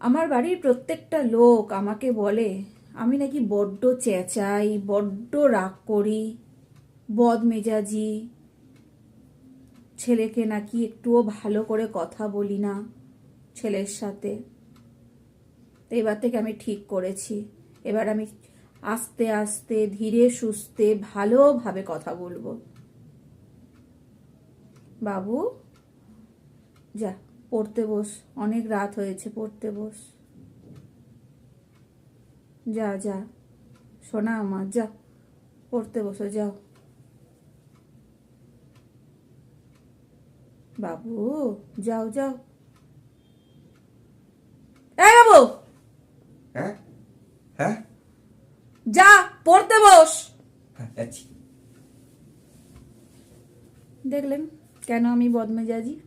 আমার বাড়ির প্রত্যেকটা লোক আমাকে বলে, আমি নাকি বড্ড চেঁচাই, বড্ড রাগ করি, বদমেজাজি। ছেলেকে নাকি একটুও ভালো করে কথা বলি না ছেলের সাথে। এবার থেকে আমি ঠিক করেছি। এবার আমি আস্তে আস্তে, ধীরে সুস্থে, ভালোভাবে কথা বলব। বাবু, যা। পড়তে বস অনেক রাত হয়েছে পড়তে বস। যা যা শোনা আমার যা পড়তে বসো যাও। বাবু যাও যাও। এই বাবু! হ্যাঁ? হ্যাঁ? যা পড়তে বস। হ্যাঁ দেখলেন কেন আমি বদমেজাজি?